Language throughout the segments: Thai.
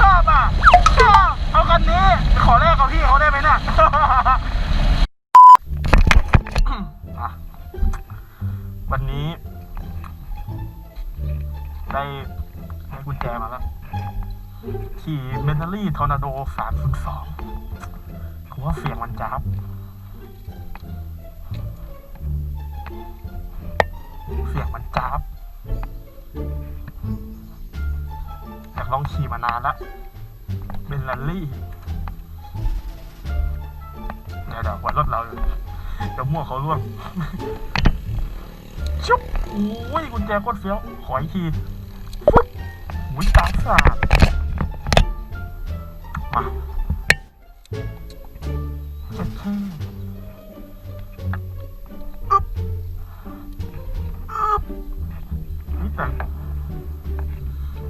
ชอบอะชอบเอาคันนี้ ขอแลกกับพี่เขาได้ไหมเนี่ย อะวันนี้ ได้ให้กุญแจมาแล้ว ขี่เบนเนอรี่ทอร์นาโด302ผมว่าเสียงมันจับ เสียงมันจับ มานานละเบนลัลลี่เดี๋ยเดี๋ยวหัวรถเราอยู่เดี๋ยวมั่วเขาล่วง ชุบโอ้ยกุญแจโคตรเฟี้ยว ขออีกทีฟุ๊บหุยตาสาดมาอึ๊บอึ๊บนี่แต่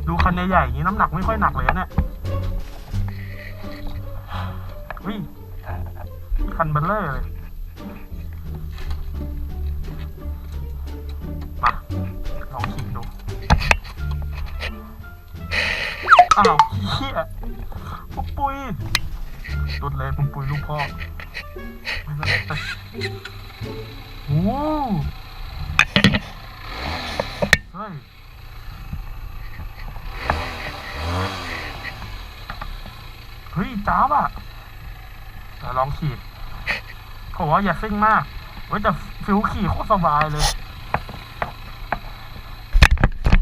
ดูคันใหญ่ๆอย่างนี้น้ำหนักไม่ค่อยหนักเลยนะเนี่ยวิคันเบลเลอร์เลยมาลองขี่ดูอ้าวเฮียปุ๊บปุยตุดเลยปุ๊บปุยลูกพ่อไม่เป็นไรโอ้เฮ้ย เฮ้ยจ้าบอะเดี๋ยวลองขี่เขาบอกว่าอย่าซิ่งมากเว้ยแต่ฟิวขี่โคตรสบายเลย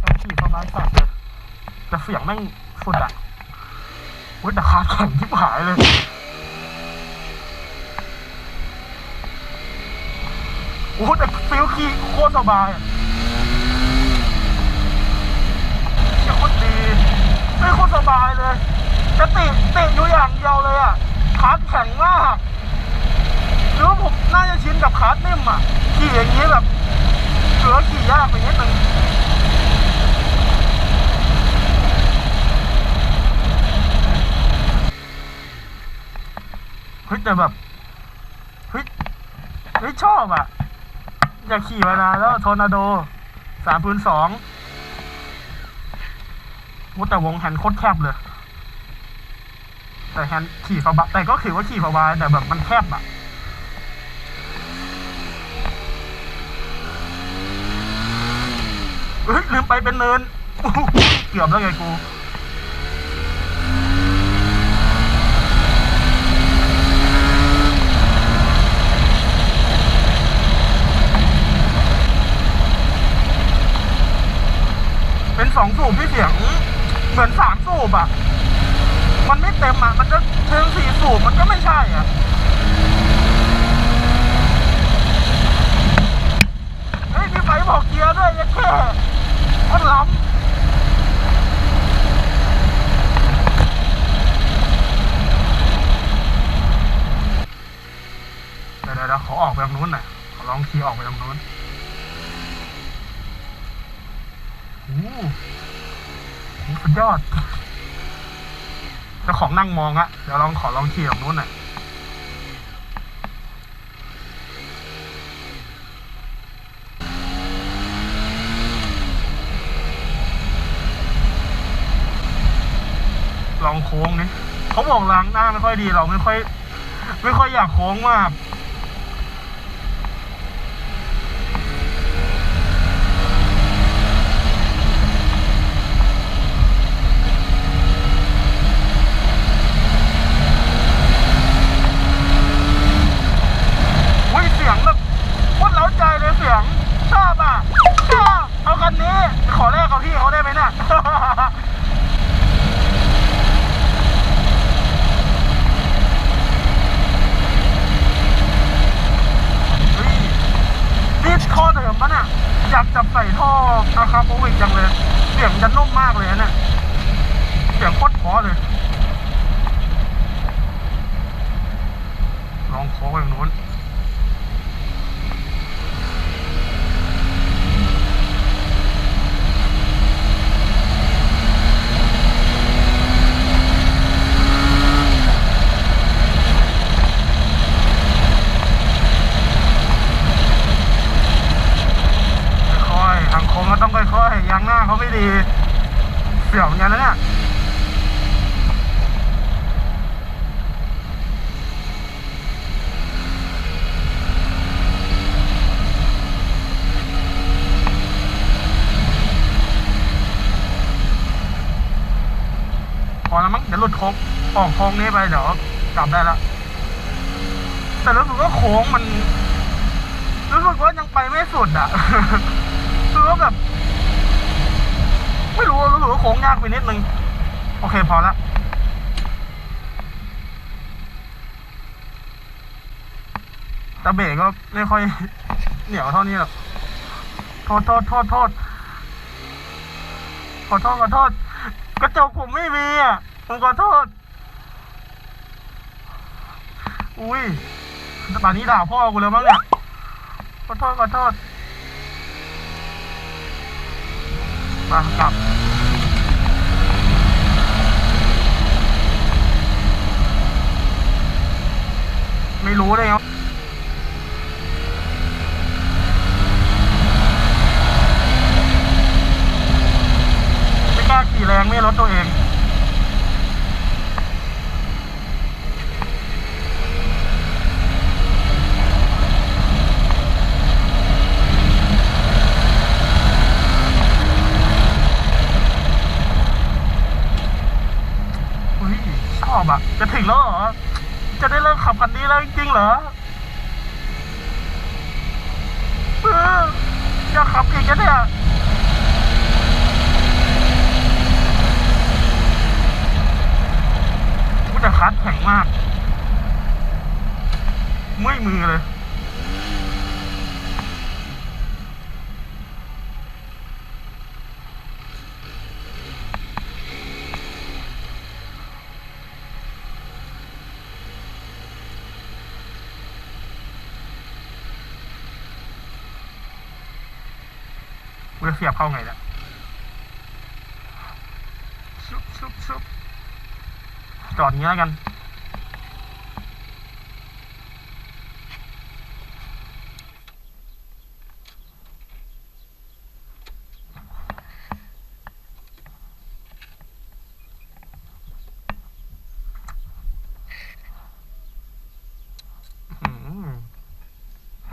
ต้องขี่สบายสัตว์เลยแต่เสียงแม่งสุดอะเว้ยแต่ขาแข็งที่หายเลยโอ้แต่ฟิลขี่โคตรสบายอะเชี่ยโคตรดีไม่โคตรสบายเลย จะติติอยู่อย่างเดียวเลยอะขาแข็งมากหรือว่าผมน่าจะชินกับขานิ่มอะขี่อย่างนี้แบบเหลือขี่ยากไปนิดนึงเฮ้ยแต่แบบเฮ้ยเฮ้ยชอบอะอยากขี่มานานแล้วทอร์นาโดสามพื้นสองว่าแต่วงแฮนโคตรแคบเลย แต่แฮนด์ขี่สบายแต่ก็ถือว่าขี่สบายแต่แบบมันแคบอะเฮ้ยลืมไปเป็นเนินเกือบแล้วไงกูเป็นสองสูบที่เสียง เหมือนสามสูบอะ มันไม่เต็มอะมันจะเชิงสี่สูบมันก็ไม่ใช่อะเฮ้ยมีไฟบอกเกียร์ด้วยยังแค่มันล้ำเดี๋ยวเดี๋ยวเขอออกไปตรงนู้นน่อยขอลองขี่ออกไปตรงนู้นโอ้โหสุดยอด จ้าของนั่งมองอะเดี๋ยวลองขอลองขี่ของนู้นหน่อยลองโค้งนี่เขาบอกล้างหน้าไม่ค่อยดีเราไม่ค่อย ไม่ค่อยอยากโค้งมาก อุ้ยเสียงแบบโคตรเล้าใจเลยเสียง ชอบอะ ชอบ เอาคันนี้ ขอแลกกับพี่เขาได้ไหมเนี่ย เฮ้ยนี่ท่อเดิมปะเนี่ยอยากจับใส่ท่อนะครับโอวิกจังเลย เสียงจะนุ่มมากเลยนะเนี่ยเสียงโคตรเพาะเลย ลองโค้งไปทางนู้น ค่อยๆทางโค้งก็ต้องค่อยๆยางหน้าเขาไม่ดี เสี่ยวเหมือนกันนะเนี่ย หลุดโค้งออกโค้งนี้ไปเดี๋ยวกลับได้ละแต่รู้สึกว่าโค้งมันรู้สึกว่ายังไปไม่สุดอะคือว่าแบบ ไม่รู้รู้สึกว่าโค้งยากไปนิดนึงโอเคพอละต่เบรกก็ไม่ค่อยเหนียวเท่านี้หรอกโทษโทษโทษโทษขอโทษขอโทษกระจกผมไม่มีอะ ผมขอโทษ อุ้ยป่านนี้ด่าพ่อกูแล้วมั้งเนี่ย ขอโทษ ขอโทษ มากลับไม่รู้เลยครับไม่กล้าขี่แรงไม่รถตัวเอง อุ้ยชอบ อะจะถึงแล้วเหรอ จะได้เลิกขับคันนี้แล้วจริงๆเหรออยากขับอีกนะเนี่ยกูแต่คัดแข็งมาก เมื่อยมือเลย กูจะเสียบเข้าไงเนี่ยชุบชุบชุบจอดอย่างนี้แล้วกัน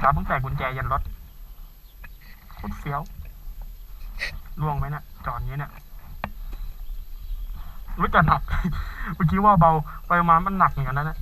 ครับตั้งแต่กุญแจยันรถโคตรเฟี้ยว ล่วงไหมเนะี่ยจอดนี้เนี่ยรู้จะหนัก เมื่อกี้ว่าเบาไปมามันหนักอย่างนั้นนะ